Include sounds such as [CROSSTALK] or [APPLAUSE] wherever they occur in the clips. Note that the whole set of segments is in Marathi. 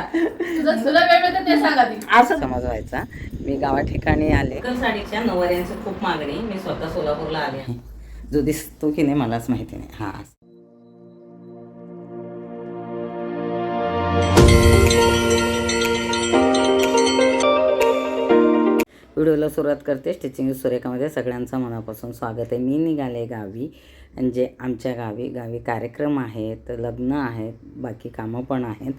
सांगा तुझं तुला वेळ मिळतं ते सांग आधी. असं. समज व्हायचा मी गावा ठिकाणी आले. साडीच्या नऊवाऱ्यांची खूप मागणी. मी स्वतः सोलापूरला आले आहे. जो दिसतो की नाही मलाच माहिती नाही. हा. व्हिडिओला सुरुवात करते. स्टिचिंग सुरेखामध्ये सगळ्यांचं मनापासून स्वागत आहे. मी निघाले गावी. म्हणजे आमच्या गावी. गावी कार्यक्रम आहेत लग्न आहेत बाकी कामं पण आहेत.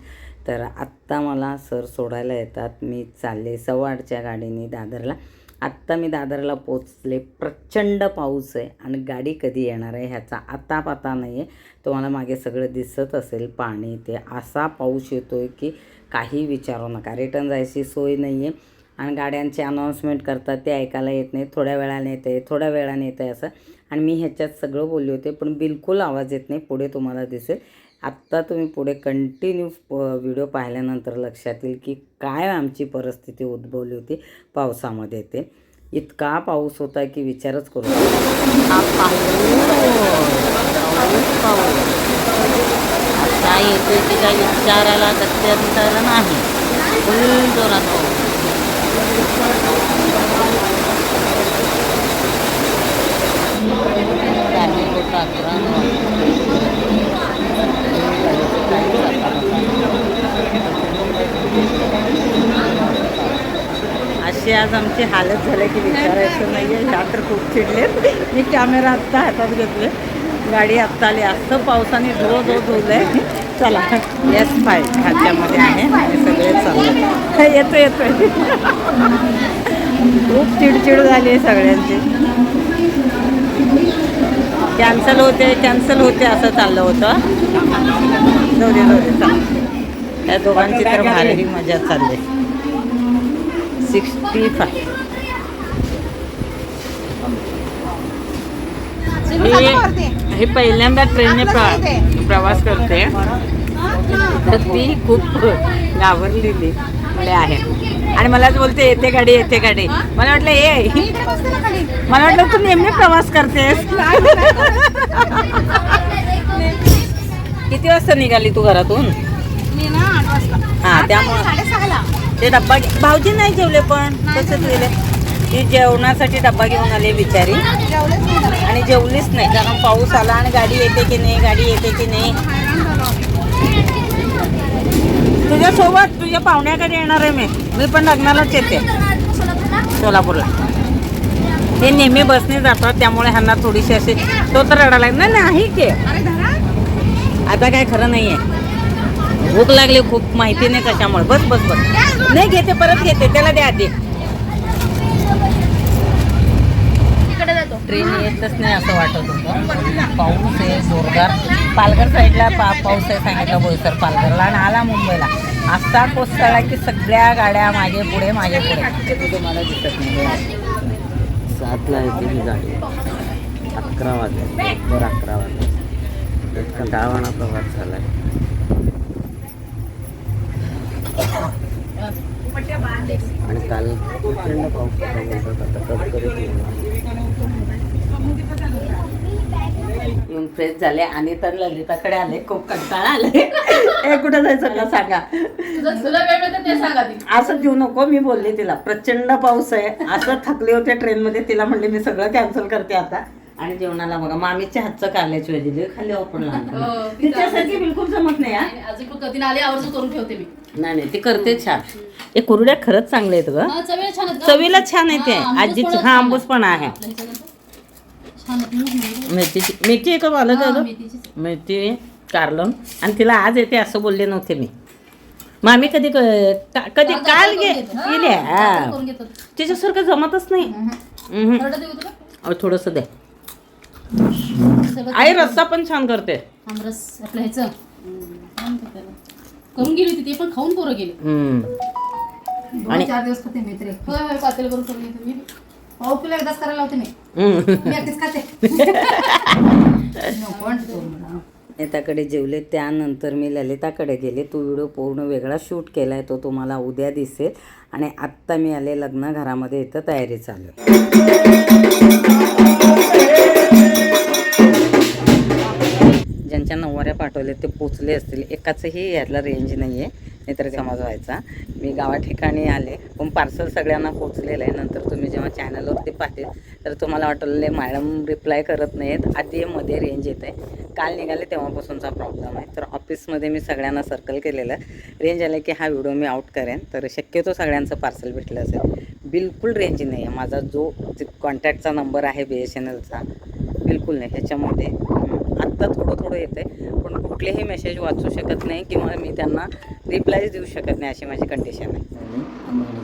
तर आत्ता मला सर सोडायला येतात. मी चालले सव्वा आठच्या गाडीने दादरला. आत्ता मी दादरला पोचले प्रचंड पाऊस आहे आणि गाडी कधी येणार आहे ह्याचा आता पता नाही आहे तुम्हाला मागे सगळं दिसत असेल पाणी. ते असा पाऊस येतो आहे की काही विचारू नका. रिटर्न जायची सोय नाही आहे आणि गाड्यांचे अनाऊन्समेंट करतात ते ऐकायला येत नाही थोड्या वेळाने येते थोड्या वेळाने येते असं. आणि मी ह्याच्यात सगळं बोलले होते पण बिलकुल आवाज येत नाही. पुढे तुम्हाला दिसेल. आत्ता तुम्ही पुढे कंटिन्यू व्हिडिओ पाहिल्यानंतर लक्षात येईल की काय आमची परिस्थिती उद्भवली होती पावसामध्ये ते. इतका पाऊस होता की विचारच करू हा पाऊस पाऊस विचारायला गत्यंतर नाही फुल जोरात पाऊस अकरा अशी आज आमची हालत झाली की विचारायचं नाही आहे ह्या तर खूप चिडले मी कॅमेरा आत्ता हातात घेतले गाडी आत्ता आली. असं पावसाने धो धो आहे चला. येस फाय खात्यामध्ये आहे. सगळे चालले. येतो येतोय. खूप चिडचिड झाली आहे सगळ्यांची. कॅन्सल होते कॅन्सल होते असं चाललं होतं. जाऊ दे जाऊ दे चालेल त्या दोघांची तर भारी मजा चालली. Sixty five. हे पहिल्यांदा ट्रेनने प्र प्रवास करते. तर ती खूप घाबरलेली आहे. आणि मलाच बोलते येते गाडी येते गाडी. मला वाटलं ये मला वाटलं तू नेहमी प्रवास करतेस. [LAUGHS] किती वाजता निघाली तू घरातून? हा त्यामुळं. ते डब्बा भाऊजी नाही जेवले पण तसंच गेले. ती जेवणासाठी डब्बा घेऊन आली बिचारी. आणि जेवलीच नाही कारण पाऊस आला आणि गाडी येते की नाही गाडी येते की नाही. तुझ्यासोबत तुझ्या पाहुण्याकडे येणार आहे मी? मी पण लग्नालाच येते. सोलापूरला. ते नेहमी बसने जातात त्यामुळे ह्यांना थोडीशी अशी तो तर रडायला. नाही नाही की. आता काय खरं नाही आहे भूक लागली खूप माहिती नाही कशामुळे. बस बस बस. नाही घेते परत घेते. त्याला द्या आधी इकडे जातो ट्रेन येतच नाही असं वाटत होतं. पाऊस आहे जोरदार. पालघर साईडला पा पाऊस आहे सांगितलं बोईसर पालघरला आणि आला मुंबईला. असा कोसळला की सगळ्या गाड्या मागे पुढे मागे पुढे. तुम्हाला दिसत नाही सातला येते ही गाडी. अकरा वाजले. बरं अकरा वाजले. इतका डावाणा प्रवास झाला आणि काल प्रचंड पाऊस आता कडकडीत ऊन आहे. येऊन फ्रेश झाले आणि तर ललिताकडे आले खूप कंटाळा आले. [LAUGHS] ए कुठं जायचं? का सांगा. असं देऊ नको मी बोलले तिला. प्रचंड पाऊस आहे. असं थकले होते ट्रेनमध्ये तिला म्हणले मी सगळं कॅन्सल करते आता. आणि जेवणाला बघा मामीच्या हातचं कारल्याची भाजी दिली खाली हो, लहान ती तिच्यासाठी बिलकुल जमत नाही हा. अजून आले आवर्जून करून ठेवते मी. नाही नाही ती करते छान. हे कुरड्या खरंच चांगले आहेत ग. हा, चवीला छान आहे ते. हा, आजीची हा आंबूस पण आहे आपल्या ह्याच्यानंतर छान आहेत ना. मेथीची मेथी एक आलं हा, का मेथीचीच. मेथी कारलं. आणि तिला आज येते असं बोलले नव्हते मी. मामी कधी क- का- कधी काल गे. हा, गेले. तिच्यासारखं जमतच नाही. तुला? अहो, थोडंसं दे. आई रस्सा पण छान करते. आमरस आपलं ह्याचं. काय म्हणतात त्याला? करून गेली होती ते पण खाऊन पोरं गेले. हम्म. दोन चार दिवस खाते मी तरी. होय होय पातेल करून करून घेते मी. पाव किलो एकदाच करायला लावते मी हम्म. मी एकटीच खाते नको म्हणते तो मला. ललिताकडे जेवले त्यानंतर मी ललिताकडे गेले तो व्हिडिओ पूर्ण वेगळा शूट केला आहे तो तुम्हाला उद्या दिसेल आणि आत्ता मी आले लग्न घरामध्ये इथं तयारी चालू. ज्यांच्या नऊवाऱ्या पाठवले ते पोचले असतील एकाचंही यातला रेंज नाही आहे नाहीतर समज व्हायचा मी गावा ठिकाणी आले. पण पार्सल सगळ्यांना पोचलेलं आहे. नंतर तुम्ही जेव्हा चॅनलवरती पाहते तर तुम्हाला वाटले मॅडम रिप्लाय करत नाहीत. आधी मध्ये रेंज येते काल निघाले तेव्हापासूनचा प्रॉब्लेम आहे. तर ऑफिसमध्ये मी सगळ्यांना सर्कल केलेलं. रेंज आलं की हा व्हिडिओ मी आउट करेन. तर शक्यतो सगळ्यांचं पार्सल भेटलं असेल. बिलकुल रेंज नाही आहे माझा जो कॉन्टॅक्टचा नंबर आहे बी एस एन एलचा बिलकुल नाही. ह्याच्यामध्ये आत्ता थोडं थोडं येते पण कुठलेही मेसेज वाचू शकत नाही किंवा मी त्यांना रिप्लायच देऊ शकत नाही अशी माझी कंडिशन आहे.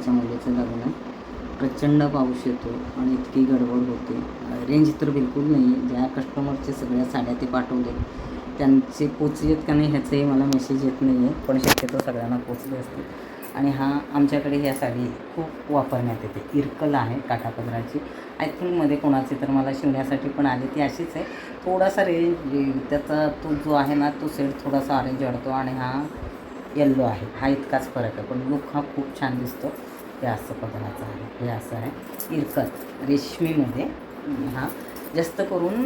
मुलीचं लग्न प्रचंड पाऊस येतो आणि इतकी गडबड होते. रेंज तर बिलकुल नाही. आहे ज्या कस्टमरचे सगळ्या साड्या ते पाठवले त्यांचे पोचलेत का नाही ह्याचंही मला मेसेज येत नाही आहे पण शक्यतो सगळ्यांना पोचले असते आणि हा आमच्याकडे ह्या साडी खूप वापरण्यात येते. इरकल आहे काठापदराची आय कोणाची तर मला शिवण्यासाठी पण आली ती अशीच आहे. थोडासा रेंज त्याचा तो जो आहे ना तो सेट थोडासा ऑरेंज वाढतो आणि हा येल्लो आहे. हा इतकाच फरक आहे. पण लुक हा खूप छान दिसतो. हे असं पदराचं आहे. हे असं आहे. इरकत रेशमीमध्ये. हा. जास्त करून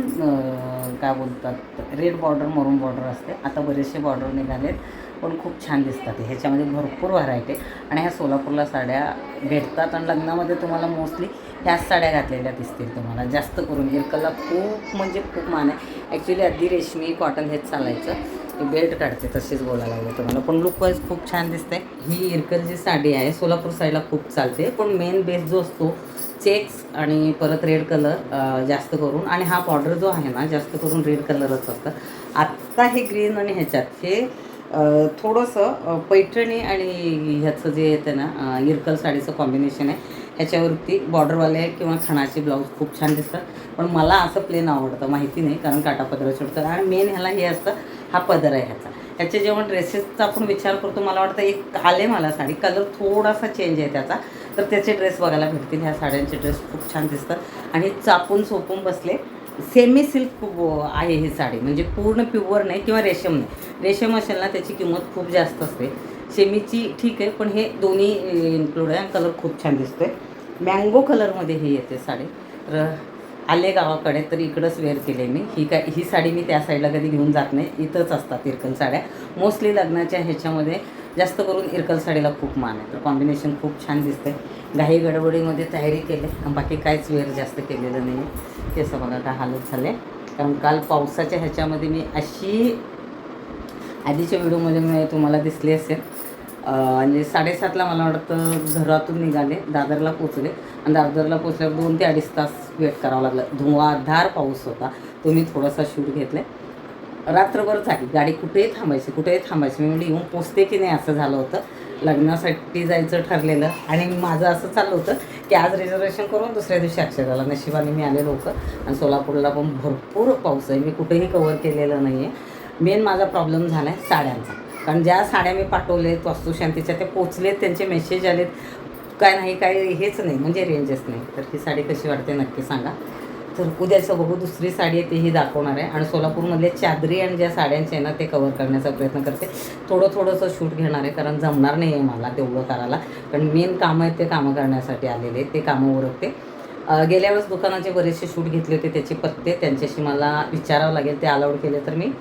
काय बोलतात रेड बॉर्डर मरून बॉर्डर असते. आता बरेचसे बॉर्डर निघालेत. पण खूप छान दिसतात. ह्याच्यामध्ये भरपूर व्हरायटी आणि ह्या सोलापूरला साड्या भेटतात आणि लग्नामध्ये तुम्हाला मोस्टली ह्याच साड्या घातलेल्या दिसतील तुम्हाला. जास्त करून इरकलला खूप म्हणजे खूप मान आहे. ॲक्च्युली आधी रेशमी कॉटन हेच चालायचं. ते बेल्ट काढते तशीच बोलायला लागले तुम्हाला. पण लुकवाईज खूप छान दिसते ही इरकल जी साडी आहे सोलापूर साईडला खूप चालते. पण मेन बेस जो असतो चेक्स आणि परत रेड कलर जास्त करून. आणि हा बॉर्डर जो आहे ना जास्त करून रेड कलरच असतं. आत्ता हे ग्रीन आणि ह्याच्यात हे थोडंसं पैठणी आणि ह्याचं जे येतं ना इरकल साडीचं कॉम्बिनेशन आहे ह्याच्यावरती बॉर्डरवाले किंवा खणाचे ब्लाऊज खूप छान दिसतात. पण मला असं प्लेन आवडतं माहिती नाही कारण काटा काटापदर चिडतं आणि मेन ह्याला हे असतं हा पदर आहे ह्याचा. ह्याचे जेव्हा ड्रेसेसचा आपण विचार करतो मला वाटतं एक आले मला साडी कलर थोडासा चेंज आहे त्याचा. तर त्याचे ड्रेस बघायला भेटतील. ह्या साड्यांचे ड्रेस खूप छान दिसतात. आणि चापून सोपून बसले सेमी सिल्क आहे ही साडी. म्हणजे पूर्ण प्युअर नाही किंवा रेशम नाही. रेशम असेल ना त्याची किंमत खूप जास्त असते. सेमीची ठीक आहे पण हे दोन्ही इन्क्लूड आहे कलर खूप छान दिसतोय. मँगो कलरमध्ये ही येते साडी. तर आले गावाकडे तर इकडंच वेअर केले मी. ही काय ही साडी मी त्या साईडला कधी घेऊन जात नाही. इथंच असतात इरकल साड्या. मोस्टली लग्नाच्या ह्याच्यामध्ये जास्त करून इरकल साडीला खूप मान आहे. तर कॉम्बिनेशन खूप छान दिसतंय. घाई गडबडीमध्ये तयारी केली. आणि बाकी काहीच वेअर जास्त केलेलं नाही. आहे ते बघा काय हालत झाले. कारण काल पावसाच्या ह्याच्यामध्ये मी अशी आधीच्या व्हिडिओमध्ये मी तुम्हाला दिसली असेल. म्हणजे साडेसातला मला वाटतं घरातून निघाले. दादरला पोचले आणि दादरला पोचल्यावर दोन ते अडीच तास वेट करावं लागला. धुवाधार पाऊस होता. तो मी थोडासा शूट घेतला रात्रभर झाली. गाडी कुठेही थांबायची कुठेही थांबायची. मी म्हणजे येऊन पोचते की नाही? असं झालं होतं. लग्नासाठी जायचं ठरलेलं. आणि माझं असं चाललं होतं की आज रिझर्वेशन करून दुसऱ्या दिवशी अक्षराला नशिबाने मी आले लोक आणि सोलापूरला पण भरपूर पाऊस आहे. मी कुठेही कवर केलेलं नाही आहे मेन माझा प्रॉब्लेम झाला आहे साड्यांचा. कारण ज्या साड्या मी पाठवलेत वास्तुशांतीच्या ते पोचलेत त्यांचे मेसेज आलेत. काय नाही काय हेच नाही. म्हणजे रेंजच नाही. तर ही साडी कशी वाटते नक्की सांगा. तर उद्याचं बघू दुसरी साडी आहे तीही दाखवणार आहे. आणि सोलापूरमधल्या चादरी आणि ज्या साड्यांचे आहे ना ते कवर करण्याचा प्रयत्न करते. थोडं थोडंसं शूट घेणार आहे कारण जमणार नाही आहे मला तेवढं करायला. कारण मेन कामं आहेत ते कामं करण्यासाठी आलेले ते कामं ओरखते गेल्या वेळेस दुकानाचे बरेचसे शूट घेतले होते त्याचे पत्ते त्यांच्याशी मला विचारावं लागेल ते अलाउड केले तर मी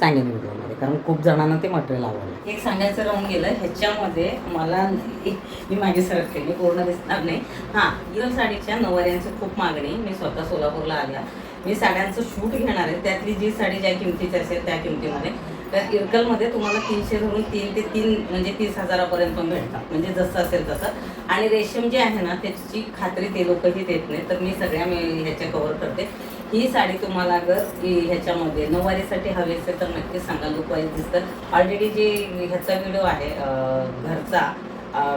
सांगेन व्हिडिओमध्ये कारण खूप जणांना ते मटेरियल आवडलं. एक सांगायचं राहून गेलं ह्याच्यामध्ये मला मी माझी सरकते मी पूर्ण दिसणार नाही. हां इरम साडीच्या नवऱ्यांची खूप मागणी मी स्वतः सोलापूरला आल्या. मी साड्यांचं शूट घेणार आहे त्यातली जी साडी ज्या किमतीची असेल त्या किमतीमध्ये. तर इरकलमध्ये तुम्हाला तीनशे धरून तीन ते तीन म्हणजे तीस हजारापर्यंत पण भेटतात. म्हणजे जसं असेल तसं. आणि रेशम जे आहे ना त्याची खात्री ते लोकही देत नाही तर मी सगळ्या मी ह्याच्या कवर करते. ही साडी तुम्हाला जर ह्याच्यामध्ये नऊवारीसाठी हवी असेल तर नक्कीच सांगा. लुकवाईज दिसतं ऑलरेडी जे ह्याचा व्हिडिओ आहे घरचा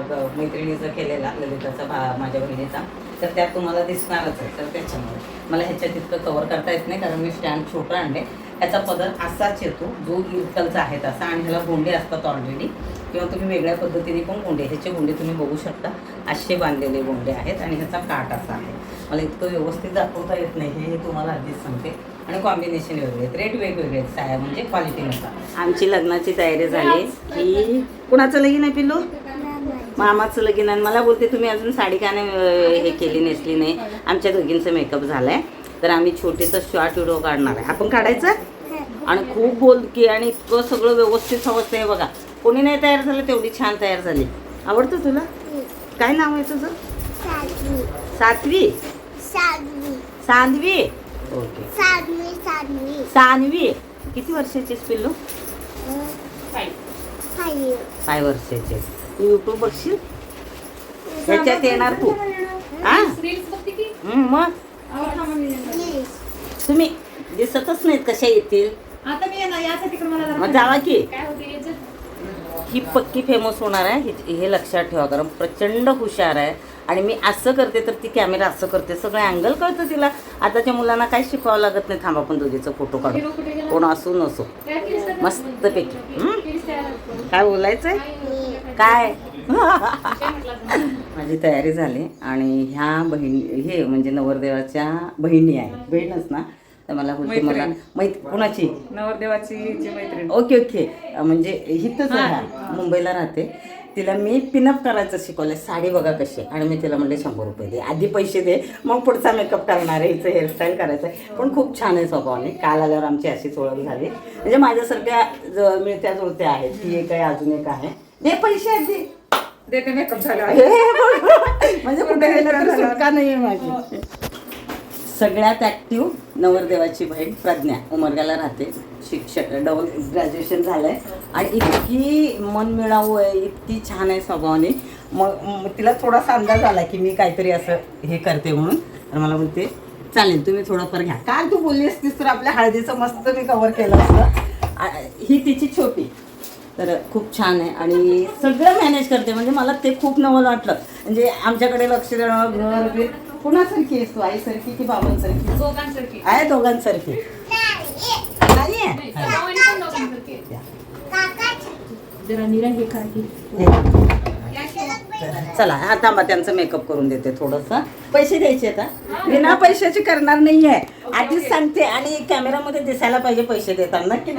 ग- मैत्रिणीचा केलेला ललिताचा भा माझ्या बहिणीचा तर त्यात तुम्हाला दिसणारच आहे तर त्याच्यामुळे मला ह्याच्यात इतकं कवर करता येत नाही कारण मी स्टँड छोटा आणले. ह्याचा पदर असाच येतो जो इरकलचा आहे तसा आणि ह्याला गोंडे असतात ऑलरेडी किंवा तुम्ही वेगळ्या पद्धतीने पण गोंडे ह्याचे गोंडे तुम्ही बघू शकता. असे बांधलेले गोंडे आहेत आणि ह्याचा काठ असा आहे. मला इतकं व्यवस्थित दाखवता येत नाही हे तुम्हाला आधीच सांगते. आणि कॉम्बिनेशन वेगळे आहेत. रेट वेगवेगळे आहेत साया म्हणजे क्वालिटीनुसार आमची लग्नाची तयारी झाली. की कुणाचं लगीन आहे पिल्लू? मामाचं. लगीन आणि मला बोलते तुम्ही अजून साडी का नाही हे केली नेसली नाही? आमच्या दोघींचं मेकअप झालाय. तर आम्ही छोटीचं शॉर्ट व्हिडिओ काढणार आहे. आपण काढायचं? आणि खूप बोलकी आणि इतकं सगळं व्यवस्थित समजतं हे बघा. कोणी नाही तयार झालं तेवढी छान तयार झाली. आवडतं तुला? काय नाव आहे तुझं? सात्वी साधवी सान्वी? ओके. साधवी साधवी सान्वी. किती वर्षाची आहेस पिल्लू? काय वर्षाची? तू युट्यूब बघशील? त्याच्यात येणार तू. हा? रील्स बघते की? हं, मग. तुम्ही दिसतच नाहीत कशा येतील. आता मी येणार यासाठी पण मला मग जावा की. काय होते याचं? ही पक्की फेमस होणार आहे. हे- हे लक्षात ठेवा कारण प्रचंड हुशार आहे. आणि मी असं करते तर ती कॅमेरा असं करते. सगळं अँगल कळतं तिला. आताच्या मुलांना काही शिकवावं लागत नाही. थांबा पण दोघीचं फोटो काढू? कोण असू नसो? मस्तपैकी. हं? काय बोलायचंय? काय? माझी तयारी झाली. आणि ह्या बहीण हे म्हणजे नवरदेवाच्या बहिणी आहे. बहीणच ना? तर मला बोलते मला मैत कुणाची? नवरदेवाची मैत्रीण. Okay okay. म्हणजे हिथंच आहे. मुंबईला राहते. तिला मी पिनअप करायचं शिकवलं साडी बघा कशी. आणि मी तिला म्हणले शंभर रुपये दे. आधी पैसे दे. मग पुढचा मेकअप करणार आहे. हिचं हेअरस्टाईल करायचं आहे. पण खूप छान आहे स्वभावाने. काल आल्यावर आमची अशीच ओळख झाली. म्हणजे माझ्यासारख्या ज- मिळत्या जुळत्या आहेत. ती एक आहे अजून एक आहे. दे पैसे आधी. देते मेकअप झाला. म्हणजे कुठे सुटका नाही आहे माझी. सगळ्यात ॲक्टिव्ह नवरदेवाची बहीण प्रज्ञा. उमरगाला राहते. शिक्षक. डबल ग्रॅज्युएशन झालं आहे आणि इतकी मन मिळावू आहे इतकी छान आहे स्वभावाने. मग तिला थोडासा अंदाज आला की मी काहीतरी असं हे करते म्हणून. तर मला बोलते चालेल तुम्ही थोडंफार घ्या. काल तू बोलली असतीस तर आपल्या हळदीचं मस्त मी कवर केलं असतं. ही तिची छोटी. तर खूप छान आहे. आणि सगळं मॅनेज करते. म्हणजे मला ते खूप नवल वाटलं. म्हणजे आमच्याकडे लक्ष देणं घर कुणासारखी आहेस तू? आईसारखी की बाबांसारखी? दोघांसारखी. आहे दोघांसारखी नाही आहे भावानी पण दोघांसारखी आहे. जरा निरा हे चला हा थांबा त्यांचं मेकअप करून देते थोडंसं. पैसे द्यायचे आता. बिना पैशाचे करणार नाही आहे आधीच सांगते आणि कॅमेरामध्ये दिसायला पाहिजे पैसे देताना. नक्की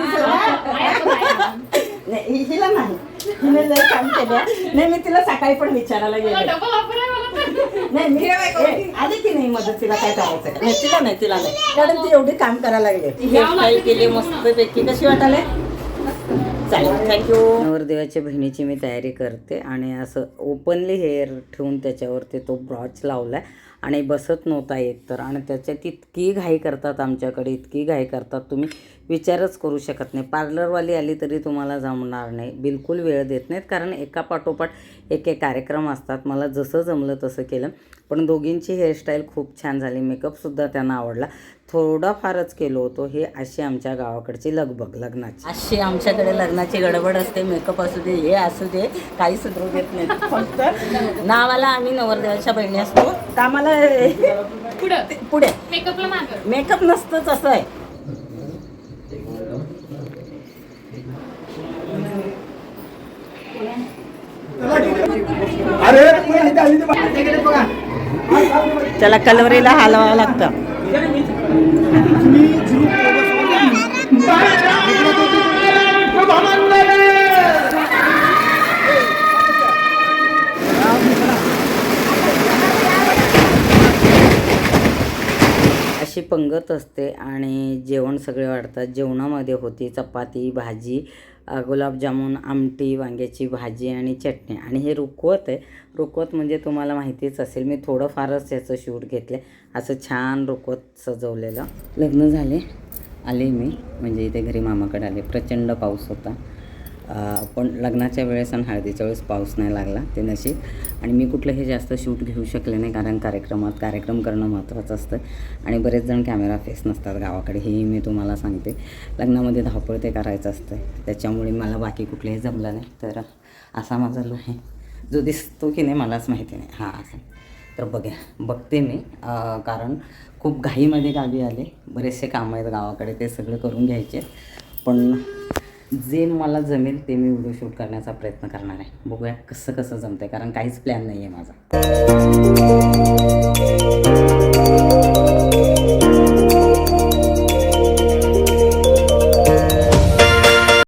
नाही, हिला नाही. हिने लय काम केलं. नाही मी तिला सकाळी पण विचारायला गेले. नाही मी आली की नाही मदत? तिला काय करायचं आहे? नाही तिला नाही तिला नाही. कारण ती एवढी काम करायला लागली. हेअरस्टाईल केली मस्तपैकी कशी वाटाले चालेल. थँक्यू नवरदेवाच्या बहिणीची मी तयारी करते आणि असं ओपनली हेअर ठेवून त्याच्यावरती तो ब्रॉच लावला आहे आणि बसत नव्हता येत तर. आणि त्याच्यात इतकी घाई करतात आमच्याकडे इतकी घाई करतात तुम्ही. विचारच करू शकत नाही. पार्लरवाली आली तरी तुम्हाला जमणार नाही. बिलकुल वेळ देत नाहीत कारण एका पाठोपाठ एक एक कार्यक्रम असतात. मला जसं जमलं तसं केलं. पण दोघींची हेअरस्टाईल खूप छान झाली. मेकअपसुद्धा त्यांना आवडला. थोडा फारच केलो होतो. हे अशी आमच्या गावाकडची लगबग लग्नाची. अशी आमच्याकडे लग्नाची गडबड असते. मेकअप असू दे हे असू दे काही सुधरू देत नाही फक्त नावाला आम्ही नवरदेवाच्या बहिणी असतो. तर आम्हाला पुढं. पुढे. मेकअपला मेकअप नसतंच असं आहे. त्याला कलवरीला हलवावं लागतं. अशी पंगत असते आणि जेवण सगळे वाढतात. जेवणामध्ये होती चपाती भाजी गुलाबजामुन आमटी वांग्याची भाजी आणि चटणी. आणि हे रुकवत आहे. रुकवत म्हणजे तुम्हाला माहितीच असेल मी थोडं फारच याचं शूट घेतलं असं छान रुकवत सजवलेलं. लग्न झाले आले मी. म्हणजे इथे घरी मामाकडे आले. प्रचंड पाऊस होता. पण लग्नाच्या वेळेस आणि हळदीच्या वेळेस पाऊस नाही लागला ते नशीब. आणि मी कुठलं हे जास्त शूट घेऊ शकले नाही कारण कार्यक्रमात कार्यक्रम करणं महत्त्वाचं असतं. आणि बरेच जण कॅमेरा फेस नसतात गावाकडे हेही मी तुम्हाला सांगते. लग्नामध्ये धावपळ ते करायचं असतं. त्याच्यामुळे मला बाकी कुठलंही जमलं नाही. तर असा माझा लो आहे. जो दिसतो की नाही मलाच माहिती नाही. हां असं. तर बघ्या बघते मी. कारण खूप घाईमध्ये गावी आले. बरेचसे कामं आहेत गावाकडे ते सगळं करून घ्यायचे. पण जे मला जमेल ते मी व्हिडिओ शूट करण्याचा प्रयत्न करणार आहे. बघूया कसं कसं जमतंय कारण काहीच प्लॅन नाही आहे माझा.